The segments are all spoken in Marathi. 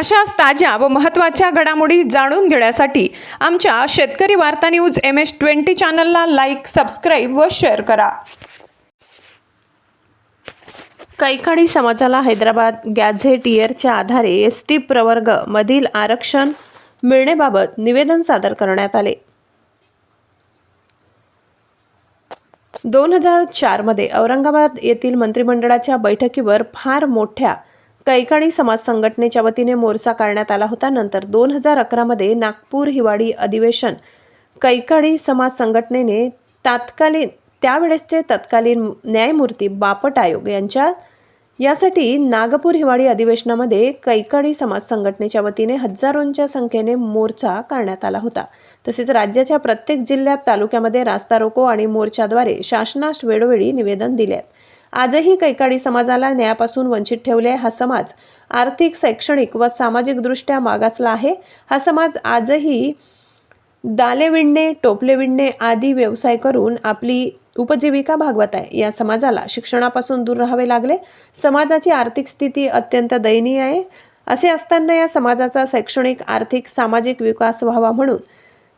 अशाच ताज्या व महत्त्वाच्या घडामोडी जाणून घेण्यासाठी आमच्या शेतकरी वार्ता न्यूज एम एस ट्वेंटी चॅनलला लाईक सबस्क्राईब व शेअर करा. कैकाडी समाजाला हैदराबाद गॅझेट इयरच्या आधारे एस टी प्रवर्गमधील आरक्षण मिळण्याबाबत निवेदन सादर करण्यात आले. दोन हजार चारमध्ये औरंगाबाद येथील मंत्रिमंडळाच्या बैठकीवर फार मोठ्या कैकाणी समाज संघटनेच्या वतीने मोर्चा काढण्यात आला होता नंतर दोन हजार अकरामध्ये नागपूर हिवाळी अधिवेशन कैकाणी समाज संघटनेने तात्कालीन त्यावेळेसचे तत्कालीन न्यायमूर्ती बापट आयोग यांच्या यासाठी नागपूर हिवाळी अधिवेशनामध्ये कैकाडी समाज संघटनेच्या वतीने हजारोंच्या संख्येने मोर्चा काढण्यात आला होता तसेच राज्याच्या प्रत्येक जिल्ह्यात तालुक्यामध्ये रास्ता रोको आणि मोर्चाद्वारे शासनास वेळोवेळी निवेदन दिले आहे. आजही कैकाडी समाजाला न्यायापासून वंचित ठेवले हा समाज आर्थिक शैक्षणिक व सामाजिकदृष्ट्या मागासला आहे. हा समाज आजही दाले विणणे टोपले विणणे आदी व्यवसाय करून आपली उपजीविका भागवत आहे. या समाजाला शिक्षणापासून दूर राहावे लागले. समाजाची आर्थिक स्थिती अत्यंत दयनीय आहे. असे असताना या समाजाचा शैक्षणिक आर्थिक सामाजिक विकास व्हावा म्हणून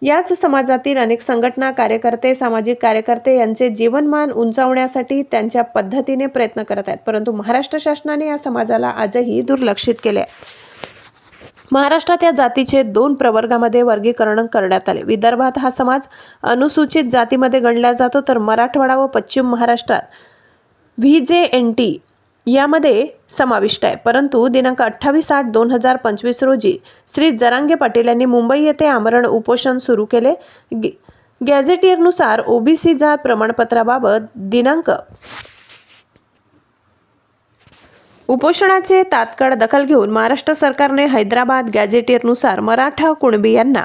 याच समाजातील अनेक संघटना कार्यकर्ते सामाजिक कार्यकर्ते यांचे जीवनमान उंचावण्यासाठी त्यांच्या पद्धतीने प्रयत्न करत आहेत. परंतु महाराष्ट्र शासनाने या समाजाला आजही दुर्लक्षित केले आहे. महाराष्ट्रात या जातीचे दोन प्रवर्गामध्ये वर्गीकरण करण्यात आले. विदर्भात हा समाज अनुसूचित जातीमध्ये गणला जातो. तर मराठवाडा व पश्चिम महाराष्ट्रात व्ही जे एन टी यामध्ये समाविष्ट आहे. परंतु दिनांक अठ्ठावीस आठ दोन हजार पंचवीस रोजी श्री जरांगे पाटील यांनी मुंबई येथे आमरण उपोषण सुरू केले. गे गॅझेटियरनुसार ओबीसी जात प्रमाणपत्राबाबत दिनांक उपोषणाचे तात्काळ दखल घेऊन महाराष्ट्र सरकारने हैदराबाद गॅझेटियरनुसार मराठा कुणबी यांना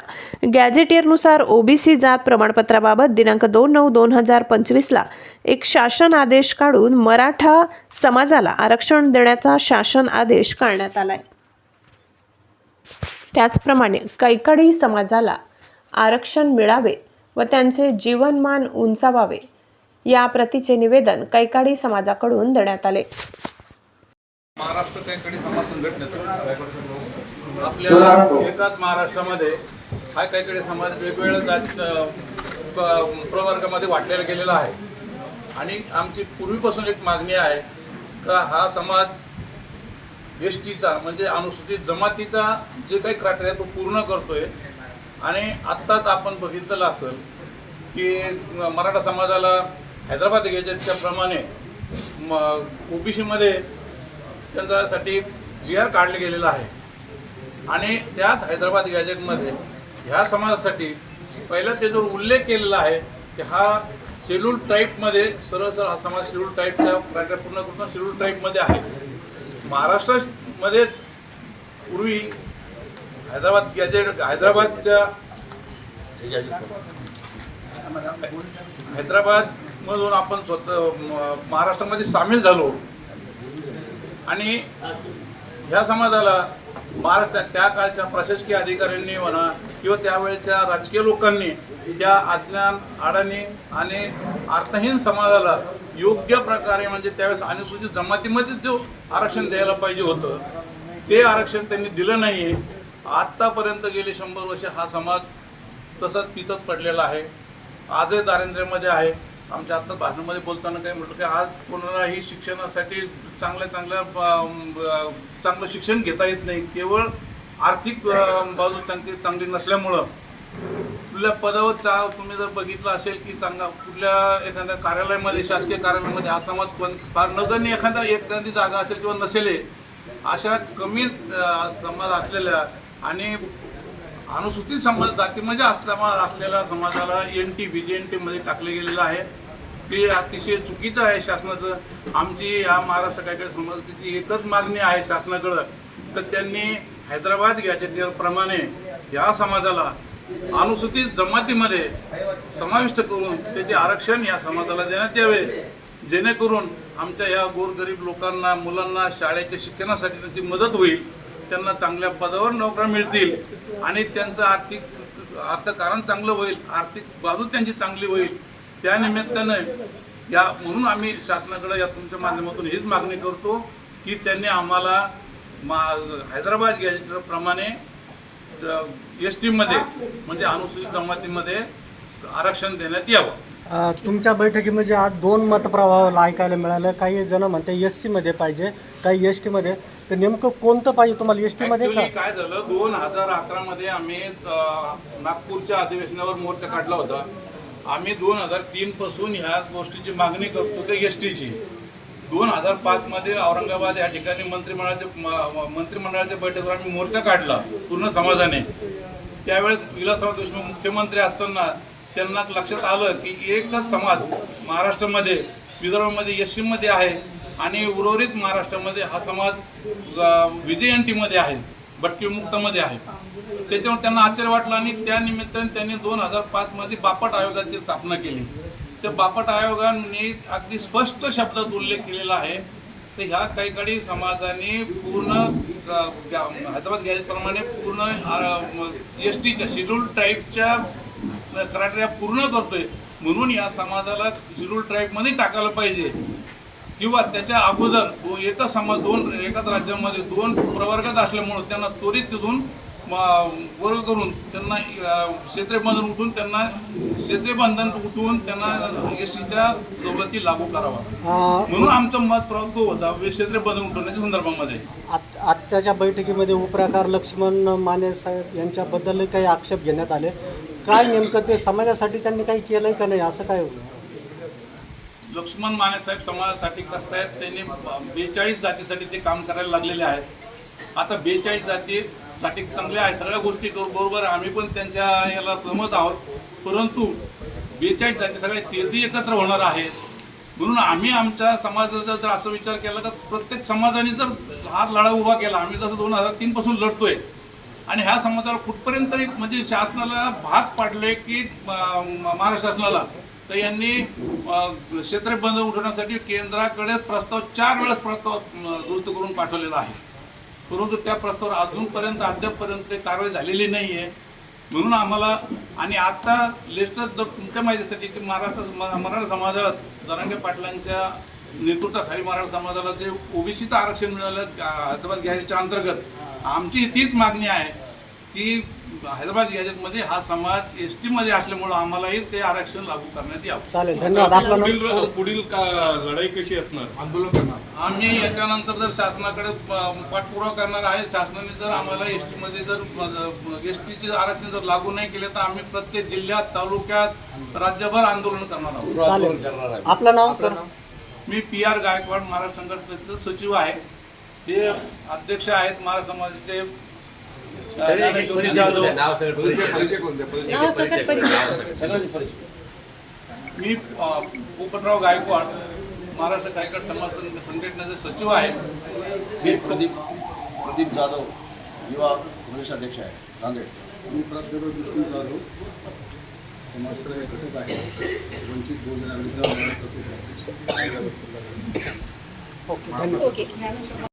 गॅझेटियरनुसार ओबीसी जात प्रमाणपत्राबाबत दिनांक दोन नऊ दोन हजार पंचवीसला एक शासन आदेश काढून मराठा समाजाला आरक्षण देण्याचा शासन आदेश काढण्यात आलाय. त्याचप्रमाणे कैकडी समाजाला आरक्षण मिळावे व त्यांचे जीवनमान उंचावावे या प्रतीचे निवेदन कैकाडी समाजाकडून देण्यात आले. महाराष्ट्र कैकडी समाज संघटनेचा. आपल्या एकाच महाराष्ट्रामध्ये हा कैकडी समाज वेगवेगळ्या जात प्रवर्गामध्ये वाटलेला गेलेला आहे. आणि आमची पूर्वीपासून एक मागणी आहे का हा समाज एस टीचा म्हणजे अनुसूचित जमातीचा जे काही क्रायटेरिया तो पूर्ण करतोय. आणि आत्ताच आपण बघितलेलं असेल की मराठा समाजाला हैदराबाद गेजेटच्या प्रमाणे ओबीसीमध्ये त्यांच्यासाठी जी आर काढले गेलेलं आहे. आणि त्याच हैदराबाद गॅजेटमध्ये ह्या समाजासाठी पहिला त्याच्यावर उल्लेख केलेला आहे की हा शेड्यूल टाईपमध्ये सरळ सरळ हा समाज शेड्यूल टाईपच्या क्रायटेरिया पूर्ण करून शेड्यूल टाईपमध्ये आहे. महाराष्ट्रामध्येच पूर्वी हैदराबाद गॅजेट हैदराबादच्या हैदराबादमधून आपण स्वतः म- महाराष्ट्रामध्ये सामील झालो. आणि ह्या समाजाला महाराष्ट्रात त्या काळच्या प्रशासकीय अधिकाऱ्यांनी म्हणा किंवा त्यावेळच्या राजकीय लोकांनी त्या अज्ञान अडाणी आणि अर्थहीन समाजाला योग्य प्रकारे म्हणजे त्यावेळेस अनुसूचित जमातीमध्ये जो आरक्षण द्यायला पाहिजे होतं ते आरक्षण त्यांनी दिलं नाही. आहे आत्तापर्यंत गेले शंभर वर्ष हा समाज तसाच पितत पडलेला आहे. आजही दारिद्र्यामध्ये आहे. आमच्या आत्ता भाषणामध्ये बोलताना काय म्हटलं की आज कोणालाही शिक्षणासाठी चांगल्या चांगल्या चांगलं शिक्षण घेता येत नाही. केवळ आर्थिक बाजू चांगली चांगली नसल्यामुळं. कुठल्या पदावर चा तुम्ही जर बघितलं असेल की चांगला कुठल्या एखाद्या कार्यालयामध्ये शासकीय कार्यालयामध्ये हा समाज कोण फार नगण्य एखादा एखादी जागा असेल किंवा नसेल अशा कमी समाज असलेल्या आणि अनुसूचित समाज जातीमध्ये असल्या असलेल्या समाजाला N T V J N टीमध्ये टाकले गेलेलं आहे. ते अतिशय चुकीचं आहे शासनाचं. आमची या महाराष्ट्र कायदे समाजाची एकच मागणी आहे शासनाकडं. तर त्यांनी हैदराबाद याच्याप्रमाणे या समाजाला अनुसूचित जमातीमध्ये समाविष्ट करून त्याचे आरक्षण या समाजाला देण्यात यावे. जेणेकरून आमच्या या गोरगरीब लोकांना मुलांना शाळेच्या शिक्षणासाठी त्यांची मदत होईल. त्यांना चांगल्या पदावर नोकऱ्या मिळतील आणि त्यांचं आर्थिक अर्थकारण चांगलं होईल. आर्थिक बाजू त्यांची चांगली होईल. त्या निमित्तानं या म्हणून आम्ही शासनाकडे या तुमच्या माध्यमातून हीच मागणी करतो की त्यांनी आम्हाला मा हैदराबाद गॅजेटप्रमाणे एस टीमध्ये म्हणजे अनुसूचित जमातीमध्ये आरक्षण देण्यात यावं. अ, तुमच्या बैठकीमध्ये आज दोन मतप्रवाहाला ऐकायला मिळालं. काही जण म्हणते एस सीमध्ये पाहिजे काही एस टीमध्ये तर नेमकं कोणतं पाहिजे? तुम्हाला एस टीमध्ये का? काय झालं दोन हजार अकरामध्ये आम्ही अ, नागपूरच्या अधिवेशनावर मोर्चा काढला होता. आम्ही दोन हजार तीन पासून ह्या गोष्टीची मागणी करतो ते एस टीची. दोन हजार पाचमध्ये औरंगाबाद या ठिकाणी मंत्रिमंडळाच्या म- मंत्रिमंडळाच्या बैठकीवर आम्ही मोर्चा काढला पूर्ण समाजाने. त्यावेळेस विलासराव देशमुख मुख्यमंत्री असताना त्यांना लक्षात आलं की एकच समाज महाराष्ट्रामध्ये विदर्भामध्ये एस सीमध्ये आहे आणि उर्वरित महाराष्ट्रामध्ये हा समाज अ, विजयंतीमध्ये आहे. भटकीमुक्तमध्ये आहे. त्याच्यामुळे त्यांना आश्चर्य वाटलं आणि त्या निमित्ताने त्यांनी दोन हजार पाचमध्ये बापट आयोगाची स्थापना केली. त्या बापट आयोगाने अगदी स्पष्ट शब्दात उल्लेख केलेला आहे. तर ह्या काही समाजाने पूर्ण हैदराबाद गॅजेटप्रमाणे पूर्ण एस टीच्या शेड्यूल ट्राईबच्या क्रायटेरिया पूर्ण करतोय. म्हणून या समाजाला शेड्यूल ट्राईबमध्ये टाकायला पाहिजे. किंवा त्याच्या अगोदर एकच समाज दोन एकाच राज्यामध्ये दोन प्रवर्गात असल्यामुळं त्यांना त्वरित तिथून वर्ग करून त्यांना अ, क्षेत्रीय बंधन उठून त्यांना क्षेत्रीय बंधन उठवून त्यांना एस सीच्या सवलती लागू करावा. म्हणून आमचं मत प्रवतो होता वे क्षेत्रीय बंधन उठवण्याच्या संदर्भामध्ये. आत- आत्ताच्या बैठकीमध्ये उपप्रकार लक्ष्मण माने साहेब यांच्याबद्दल काही आक्षेप घेण्यात आले. काय नेमकं ते समाजासाठी त्यांनी काही केलंय का नाही असं काय लक्ष्मण माने साहेब समाजासाठी करतायत. त्यांनी बेचाळीस जातीसाठी ते काम करायला लागलेले आहेत. आता बेचाळीस जातीसाठी चांगल्या आहे सगळ्या गोष्टी बरोबर आम्ही पण त्यांच्या याला सहमत आहोत. परंतु बेचाळीस जाती सगळ्या तेहती एकत्र होणार आहेत. म्हणून आम्ही आमच्या समाजाचा जर असं विचार केला तर प्रत्येक समाजाने जर हा लढा उभा केला आम्ही जसं दोन हजार तीनपासून लढतोय. आणि ह्या समाजाला कुठपर्यंत तरी म्हणजे शासनाला भाग पाडले की महाराष्ट्र शासनाला? तर यांनी क्षेत्र बंद उठवण्यासाठी केंद्राकडे प्रस्ताव चार वेळेस प्रस्ताव दुरुस्त करून पाठवलेला आहे. परंतु त्या प्रस्तावावर अजूनपर्यंत अद्यापपर्यंत काही कारवाई झालेली नाही आहे म्हणून आम्हाला आणि आता लेटेस्ट जर तुमच्या माहितीसाठी की महाराष्ट्र म- मराठा समाजात जरांगे पाटलांच्या नेतृत्वाखाली मराठा समाजाला जे ओबीसीचं आरक्षण मिळालं हैदराबाद गॅरेजच्या अंतर्गत आमची तीच मागणी आहे. की हैदराबाद गॅजेटमध्ये हा समाज एस टीमध्ये असल्यामुळं आम्हालाही ते आरक्षण लागू करण्यात यावं. चालेल धन्यवाद. आपलं नाव पुढील पुढील का लढाई कशी असणार? आंदोलन करणार. आम्ही याच्यानंतर जर शासनाकडे पाठपुरावा करणार आहे शासनाने जर आम्हाला एस टीमध्ये जर एस टीचे आरक्षण जर लागू नाही केले तर आम्ही प्रत्येक जिल्ह्यात तालुक्यात राज्यभर आंदोलन करणार आहोत. चालेल. आपलं नाव सर? मी पी आर गायकवाड महाराष्ट्र संघटनेचे सचिव आहे. ते अध्यक्ष आहेत महाराष्ट्र समाजाचे नाव सगळं परिचय नाव सकट परिचय सगळं परिचय मी अ, पोपटराव गायकवाड महाराष्ट्र गायकवाड समाज संघ- संघटनेचे सचिव आहे. मी प्रदीप प्रदीप जाधव युवा प्रदेशाध्यक्ष आहे. नांदेड. मी प्राध्यापक विष्णू जाधव समाजसेवा घटक आहे. वंचित बहुजन आघाडीचा महाराष्ट्राचे उपाध्यक्ष ओके.